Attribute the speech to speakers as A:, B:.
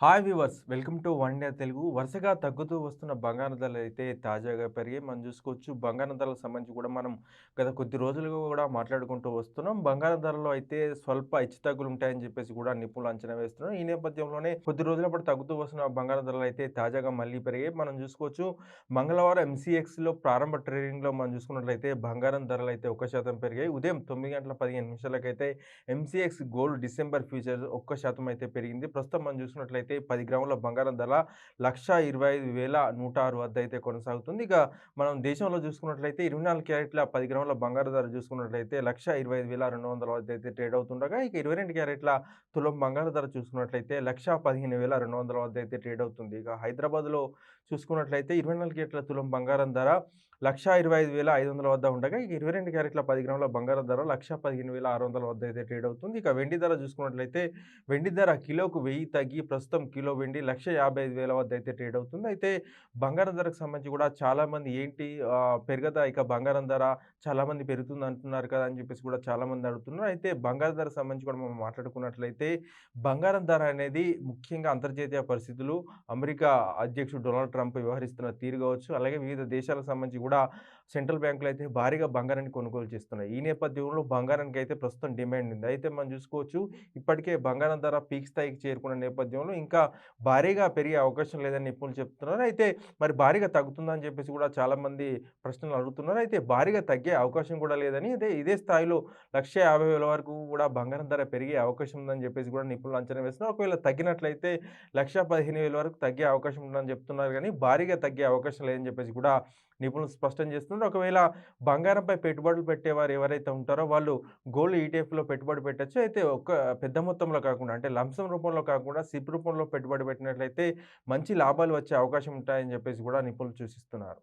A: Hi viewers welcome to One Day Telugu వరుసగా తగ్గుతూ వస్తున్న బంగారం ధరలు అయితే తాజాగా పెరిగి మనం చూసుకోవచ్చు బంగారం ధరలకు సంబంధించి కూడా మనం గత కొద్ది రోజులుగా కూడా మాట్లాడుకుంటూ వస్తున్నాం. బంగారం ధరలో అయితే స్వల్ప హెచ్చుతగ్గులు ఉంటాయని చెప్పేసి కూడా నిపుణులు అంచనా వేస్తున్నాం ఈ నేపథ్యంలోనే కొద్ది రోజుల పాటు తగ్గుతూ వస్తున్న బంగారం ధరలు అయితే తాజాగా మళ్ళీ పెరిగాయి. మనం చూసుకోవచ్చు మంగళవారం ఎంసీఎక్స్లో ప్రారంభ ట్రేడింగ్లో మనం చూసుకున్నట్లయితే బంగారం ధరలు అయితే ఒక శాతం పెరిగాయి. ఉదయం తొమ్మిది గంటల పదిహేను నిమిషాలకైతే ఎంసీఎక్స్ గోల్డ్ డిసెంబర్ ఫ్యూచర్ ఒక్క శాతం అయితే పెరిగింది. ప్రస్తుతం మనం చూసుకున్నట్లయితే పది గ్రాముల బంగారం ధర లక్ష ఇరవై ఐదు వేల నూట ఆరు వద్ద అయితే కొనసాగుతుంది. ఇక మనం దేశంలో చూసుకున్నట్లయితే ఇరవై నాలుగు క్యారెట్ల పది గ్రాముల బంగారం ధర చూసుకున్నట్లయితే లక్ష ఇరవై ఐదు వేల రెండు వందల వద్ద అయితే ట్రేడ్ అవుతుండగా ఇక ఇరవై రెండు క్యారెట్ల తులం బంగారం ధర చూసుకున్నట్లయితే లక్ష పదిహేను వేల రెండు వందల వద్ద అయితే ట్రేడ్ అవుతుంది. ఇక హైదరాబాద్లో చూసుకున్నట్లయితే ఇరవై నాలుగు క్యారెట్ల తులం బంగారం ధర లక్ష ఇరవై ఐదు వేల ఐదు వందల వద్ద ఉండగా ఇక ఇరవై రెండు క్యారెట్ల పది గ్రాముల బంగారం ధర లక్ష పదిహేను వేల ఆరు వందల వద్ద అయితే ట్రేడ్ అవుతుంది. ఇక వెండి ధర చూసుకున్నట్లయితే వెండి ధర కిలోకు వెయ్యి తగ్గి ప్రస్తుతం కిలో వెండి లక్ష యాభై ఐదు వేల వద్ద అయితే ట్రేడ్ అవుతుంది. అయితే బంగారం ధరకు సంబంధించి కూడా చాలామంది ఏంటి పెరగదా ఇక బంగారం ధర చాలామంది పెరుగుతుంది అంటున్నారు కదా అని చెప్పేసి కూడా చాలామంది అడుగుతున్నారు. అయితే బంగారం ధర సంబంధించి కూడా మనం మాట్లాడుకున్నట్లయితే బంగారం ధర అనేది ముఖ్యంగా అంతర్జాతీయ పరిస్థితులు అమెరికా అధ్యక్షుడు డొనాల్డ్ ట్రంప్ వ్యవహరిస్తున్న తీరు కావచ్చు అలాగే వివిధ దేశాలకు సంబంధించి కూడా సెంట్రల్ బ్యాంకులు అయితే భారీగా బంగారాన్ని కొనుగోలు చేస్తున్నాయి. ఈ నేపథ్యంలో బంగారానికి అయితే ప్రస్తుతం డిమాండ్ ఉంది. అయితే మనం చూసుకోవచ్చు ఇప్పటికే బంగారం ధర పీక్ స్థాయికి చేరుకున్న నేపథ్యంలో ఇంకా భారీగా పెరిగే అవకాశం లేదని నిపుణులు చెప్తున్నారు. అయితే మరి భారీగా తగ్గుతుందని చెప్పేసి కూడా చాలామంది ప్రశ్నలు అడుగుతున్నారు. అయితే భారీగా తగ్గే అవకాశం కూడా లేదని అయితే ఇదే స్థాయిలో లక్ష యాభై వేల వరకు కూడా బంగారం ధర పెరిగే అవకాశం ఉందని చెప్పేసి కూడా నిపుణులు అంచనా వేస్తున్నారు. ఒకవేళ తగ్గినట్లయితే లక్ష పదిహేను వేల వరకు తగ్గే అవకాశం ఉందని చెప్తున్నారు. కానీ భారీగా తగ్గే అవకాశం లేదని చెప్పేసి కూడా నిపుణులు స్పష్టం చేస్తున్నారు. ఒకవేళ బంగారంపై పెట్టుబడులు పెట్టేవారు ఎవరైతే ఉంటారో వాళ్ళు గోల్డ్ ఈటీఎఫ్లో పెట్టుబడి పెట్టచ్చు. అయితే ఒక పెద్ద మొత్తంలో కాకుండా అంటే లంసం రూపంలో కాకుండా సిప్ రూపంలో పెట్టుబడి పెట్టినట్లయితే మంచి లాభాలు వచ్చే అవకాశం ఉంటాయని చెప్పేసి కూడా నిపుణులు సూచిస్తున్నారు.